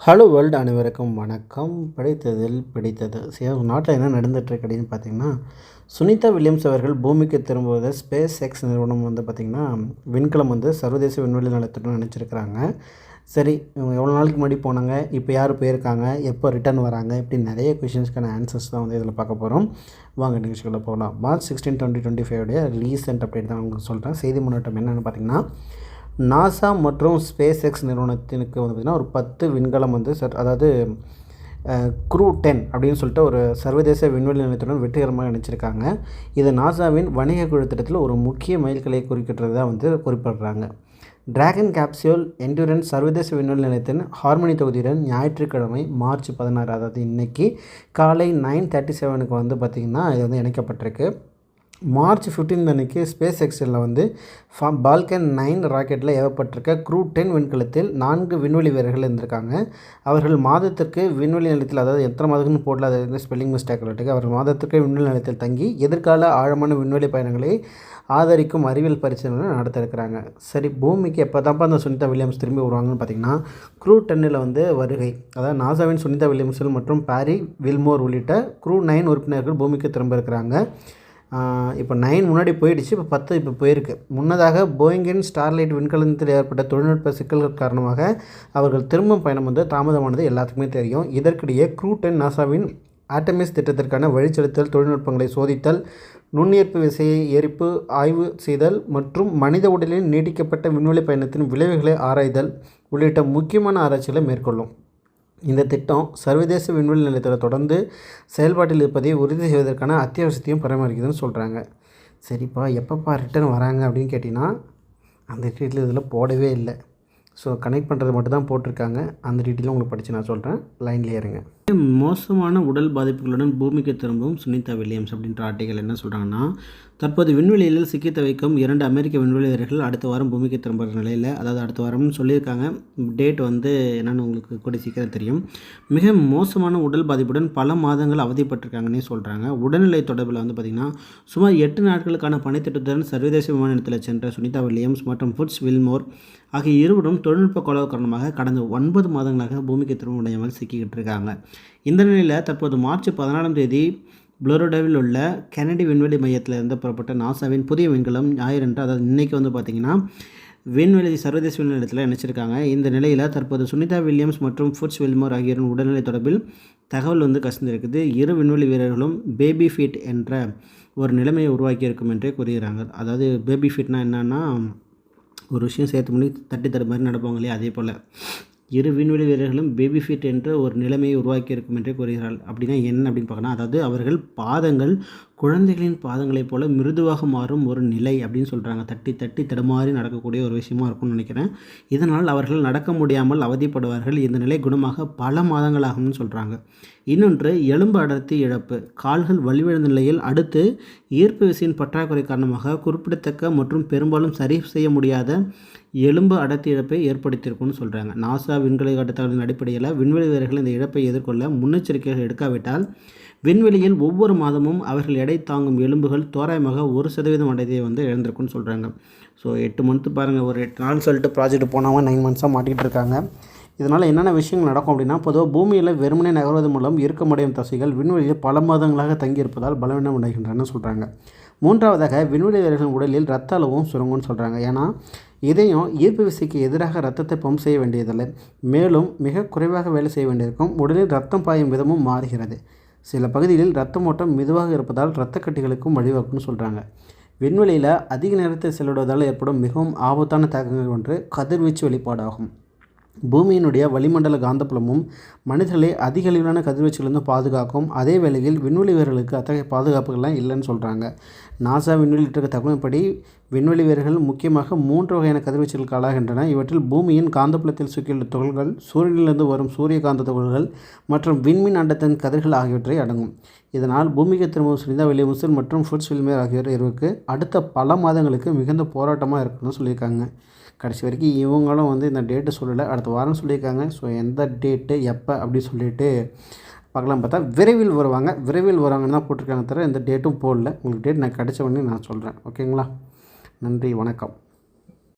Hello world அனைவருக்கும் வணக்கம். பிடித்ததில் பிடித்தது. சரி நாட்டில் என்ன நடந்துகிட்ருக்கு அப்படின்னு பார்த்தீங்கன்னா சுனிதா வில்லியம்ஸ் அவர்கள் பூமிக்கு திரும்புவதை ஸ்பேஸ் எக்ஸ் நிறுவனம் வந்து பார்த்திங்கன்னா விண்கலம் வந்து சர்வதேச விண்வெளி நிலையத்துடன் நினச்சிருக்கிறாங்க சரி இவங்க எவ்வளோ நாளைக்கு முன்னாடி போனாங்க? இப்போ யார் போயிருக்காங்க? எப்போ ரிட்டர்ன் வராங்க? இப்படி நிறைய கொஷின்ஸ்க்கான ஆன்சர்ஸ் தான் வந்து இதில் பார்க்க போகிறோம் வாங்க நிகழ்ச்சிக்குள்ளே போகலாம். மார்ச் சிக்ஸ்டீன் டுவெண்ட்டி டுவெண்ட்டி ஃபைவோடைய ரீசெண்ட் அப்டேட் தான் உங்களுக்கு சொல்கிறேன் செய்தி முன்னேற்றம் என்னென்னு பார்த்தீங்கன்னா நாசா மற்றும் ஸ்பேஸ் எக்ஸ் நிறுவனத்தினுக்கு வந்து பார்த்திங்கன்னா ஒரு பத்து விண்கலம் வந்து சர் அதாவது குரூ டென் அப்படின்னு சொல்லிட்டு ஒரு சர்வதேச விண்வெளி நிலையத்துடன் வெற்றிகரமாக நினச்சிருக்காங்க இது நாசாவின் வணிக குழு திட்டத்தில் ஒரு முக்கிய மைல்கலை குறிக்கின்றதாக வந்து குறிப்பிடுறாங்க. டிராகன் கேப்சியூல் என்டூரன்ஸ் சர்வதேச விண்வெளி நிலையத்தின் ஹார்மனி தொகுதியுடன் ஞாயிற்றுக்கிழமை மார்ச் பதினாறு அதாவது இன்றைக்கி காலை நைன் தேர்ட்டி செவனுக்கு வந்து பார்த்திங்கன்னா இது வந்து இணைக்கப்பட்டிருக்கு. மார்ச் ஃபிஃப்டீன் அன்றைக்கி ஸ்பேஸ் எக்ஸலில் வந்து ஃபா பால்கன் நைன் ராக்கெட்டில் ஏவப்பட்டிருக்க க்ரூ டென் விண்கலத்தில் நான்கு விண்வெளி வீரர்கள் இருந்திருக்காங்க. அவர்கள் மாதத்திற்கு விண்வெளி நிலையத்தில் அதாவது எத்தனை மாதத்துக்குன்னு போடல அது வந்து ஸ்பெல்லிங் மிஸ்டேக் இருக்கு. அவர்கள் மாதத்திற்கு விண்வெளி நிலையத்தில் தங்கி எதிர்கால ஆழமான விண்வெளி பயணங்களை ஆதரிக்கும் அறிவியல் பரிசீலனை நடத்த இருக்கிறாங்க. சரி பூமிக்கு எப்போ தான்ப்பா அந்த சுனிதா வில்லியம்ஸ் திரும்பி வருவாங்கன்னு பார்த்தீங்கன்னா க்ரூ டென்னில் வந்து வருகை. அதாவது நாசாவின் சுனிதா வில்லியம்ஸ்கள் மற்றும் பாரி வில்மோர் உள்ளிட்ட க்ரூ நைன் உறுப்பினர்கள் பூமிக்கு திரும்ப இருக்கிறாங்க. இப்போ நைன் முன்னாடி போயிடுச்சு இப்போ பத்து இப்போ போயிருக்கு. முன்னதாக போயிங்கின் ஸ்டார்லைட் விண்கலத்தில் ஏற்பட்ட தொழில்நுட்ப சிக்கல்கள் காரணமாக அவர்கள் திரும்பும் பயணம் வந்து தாமதமானது எல்லாத்துக்குமே தெரியும். இதற்கிடையே க்ரூ டென் நாசாவின் ஆட்டமிஸ் திட்டத்திற்கான வழிச்செலுத்தல் தொழில்நுட்பங்களை சோதித்தல் நுண்ணீர்ப்பு விசையை எரிப்பு ஆய்வு செய்தல் மற்றும் மனித உடலின் நீடிக்கப்பட்ட விண்வெளி பயணத்தின் விளைவுகளை ஆராய்தல் உள்ளிட்ட முக்கியமான ஆராய்ச்சிகளை மேற்கொள்ளும். இந்த திட்டம் சர்வதேச விண்வெளி நிலையத்தில் தொடர்ந்து செயல்பாட்டில் இருப்பதை உறுதி செய்வதற்கான அத்தியாவசியத்தையும் பராமரிக்குதுன்னு சொல்கிறாங்க சரிப்பா எப்பப்பா ரிட்டர்ன் வராங்க அப்படின்னு கேட்டிங்கன்னா அந்த டீட்டெயில் இதில் போடவே இல்லை. ஸோ கனெக்ட் பண்ணுறது மட்டும் தான் போட்டிருக்காங்க. அந்த டீட்டெயிலும் உங்களுக்கு படித்து நான் சொல்கிறேன் லைன்லேயே இருங்க மோசமான உடல் பாதிப்புகளுடன் பூமிக்கு திரும்பும் சுனிதா வில்லியம்ஸ் அப்படின்ற ஆர்டிகல் என்ன சொல்கிறாங்கன்னா தற்போது விண்வெளியில் சிக்கி தவிக்கும் இரண்டு அமெரிக்க விண்வெளி வீரர்கள் அடுத்த வாரம் பூமிக்கு திரும்புகிற நிலையில் அதாவது அடுத்த வாரம்னு சொல்லியிருக்காங்க. டேட் வந்து என்னென்னு உங்களுக்கு கூட சீக்கிரம் தெரியும். மிக மோசமான உடல் பாதிப்புடன் பல மாதங்கள் அவதிப்பட்டிருக்காங்கன்னே சொல்கிறாங்க உடல்நிலை தொடர்பில் வந்து பார்த்திங்கன்னா சுமார் எட்டு நாட்களுக்கான பணித்திட்டத்துடன் சர்வதேச விமான நிலையத்தில் சென்ற சுனிதா வில்லியம்ஸ் மற்றும் ஃபுட்ஸ் வில்மோர் ஆகிய இருவரும் தொழில்நுட்ப கோளாறு காரணமாக கடந்த ஒன்பது மாதங்களாக பூமிக்கு திரும்ப முடியாமல் சிக்கிக்கிட்டு இருக்காங்க. இந்த நிலையில் தற்போது மார்ச் பதினாலாம் தேதி புளோரிடாவில் உள்ள கெனடி விண்வெளி மையத்தில் இருந்து புறப்பட்ட நாசாவின் புதிய விண்கலம் ஞாயிறன்று அதாவது இன்றைக்கி வந்து பார்த்திங்கன்னா விண்வெளி சர்வதேச விண்நிலையத்தில் நினச்சிருக்காங்க இந்த நிலையில் தற்போது சுனிதா வில்லியம்ஸ் மற்றும் ஃபுட்ஸ் வில்மோர் ஆகியோரின் உடல்நிலை தொடர்பில் தகவல் வந்து கசிந்திருக்குது. இரு விண்வெளி வீரர்களும் பேபி ஃபீட் என்ற ஒரு நிலைமையை உருவாக்கியிருக்கும் என்றே கூறுகிறாங்க. அதாவது பேபி ஃபீட்னா என்னென்னா ஒரு விஷயம் சேர்த்து முடி தட்டி தர மாதிரி நடப்பாங்க இல்லையா? அதே போல் இரு விண்வெளி வீரர்களும் பேபி ஃபிட் என்ற ஒரு நிலைமையை உருவாக்கியிருக்கும் என்றே கூறுகிறார்கள். அப்படின்னா என்ன அப்படின்னு பார்க்கணும் அதாவது அவர்கள் பாதங்கள் குழந்தைகளின் பாதங்களைப் போல மிருதுவாக மாறும் ஒரு நிலை அப்படின்னு சொல்கிறாங்க தட்டி தட்டி தடுமாறி நடக்கக்கூடிய ஒரு விஷயமா இருக்கும்னு நினைக்கிறேன். இதனால் அவர்கள் நடக்க முடியாமல் அவதிப்படுவார்கள். இந்த நிலை குணமாக பல மாதங்களாகும்னு சொல்கிறாங்க இன்னொன்று எலும்பு அடர்த்தி இழப்பு. கால்கள் வலிவிழந்த நிலையில் அடுத்து ஈர்ப்பு விசையின் பற்றாக்குறை காரணமாக குறிப்பிடத்தக்க மற்றும் பெரும்பாலும் சரி செய்ய முடியாத எலும்பு அடர்த்தி இழப்பை ஏற்படுத்தியிருக்கும்னு சொல்கிறாங்க நாசா விண்வெளி காட்டுத்தகவலின் அடிப்படையில் விண்வெளி வீரர்கள் இந்த இழப்பை எதிர்கொள்ள முன்னெச்சரிக்கைகள் எடுக்காவிட்டால் விண்வெளியில் ஒவ்வொரு மாதமும் அவர்கள் எடை தாங்கும் எலும்புகள் தோராயமாக ஒரு சதவீதம் அடையதை வந்து இழந்திருக்குன்னு சொல்கிறாங்க ஸோ எட்டு மந்த்து பாருங்கள் ஒரு எட்டு நாள் சொல்லிட்டு ப்ராஜெக்ட் போனவங்க நைன் மந்த்ஸாக மாட்டிகிட்டு இருக்காங்க. இதனால் என்னென்ன விஷயங்கள் நடக்கும் அப்படின்னா பொதுவாக பூமியில் வெறுமனே நகர்வது மூலம் இருக்கமடையும் தசைகள் விண்வெளியில் பல மாதங்களாக தங்கியிருப்பதால் பலவீனம் அடைகின்றன சொல்கிறாங்க மூன்றாவதாக விண்வெளி வீரர்களின் உடலில் ரத்த அளவும் சுருங்கும்னு சொல்கிறாங்க ஏன்னா இதயம் ஈர்ப்பு விசைக்கு எதிராக ரத்தத்தை பம்ப் செய்ய வேண்டியதில்லை. மேலும் மிக குறைவாக வேலை செய்ய வேண்டியிருக்கும். உடலில் ரத்தம் பாயும் விதமும் மாறுகிறது. சில பகுதிகளில் ரத்த ஓட்டம் மெதுவாக இருப்பதால் இரத்த கட்டிகளுக்கும் வழிவகுக்கும்னு சொல்கிறாங்க விண்வெளியில் அதிக நேரத்தை செலவிடுவதால் ஏற்படும் மிகவும் ஆபத்தான தாக்கங்கள் ஒன்று கதிர்வீச்சு வெளிப்பாடாகும். பூமியினுடைய வளிமண்டல காந்தப்புலமும் மனிதர்களை அதிக அளவிலான கதிர்வீச்சுகளிலிருந்து பாதுகாக்கும். அதே வேளையில் விண்வெளி வீரர்களுக்கு அத்தகைய பாதுகாப்புகள்லாம் இல்லைன்னு சொல்கிறாங்க நாசா விண்வெளியிட்ட தகவல்படி விண்வெளி வீரர்கள் முக்கியமாக மூன்று வகையான கதிர்வீச்சுகளுக்கு ஆளாகின்றன. இவற்றில் பூமியின் காந்தப்புலத்தில் சிக்கியுள்ள துகள்கள் சூரியனிலிருந்து வரும் சூரிய காந்த துகள்கள் மற்றும் விண்மீன் அண்டத்தின் கதிர்கள் ஆகியவற்றை அடங்கும். இதனால் பூமிக்கு திரும்பும் சுனிதா வில்லியம்சன் மற்றும் ஃபுட்ஸ் வில்மேர் ஆகியோர் இருவருக்கு அடுத்த பல மாதங்களுக்கு மிகுந்த போராட்டமாக இருக்குன்னு சொல்லியிருக்காங்க. கடைசி வரைக்கும் இவங்களும் வந்து இந்த டேட்டு சொல்லலை. அடுத்த வாரம் சொல்லியிருக்காங்க. ஸோ எந்த டேட்டு எப்போ அப்படி சொல்லிட்டு பார்க்கலாம் பார்த்தா விரைவில் வருவாங்க. விரைவில் வருவாங்கன்னு தான் போட்டிருக்காங்க தவிர எந்த டேட்டும் போடல. உங்களுக்கு டேட் நான் கிடச்ச உடனே நான் சொல்கிறேன் ஓகேங்களா நன்றி வணக்கம்.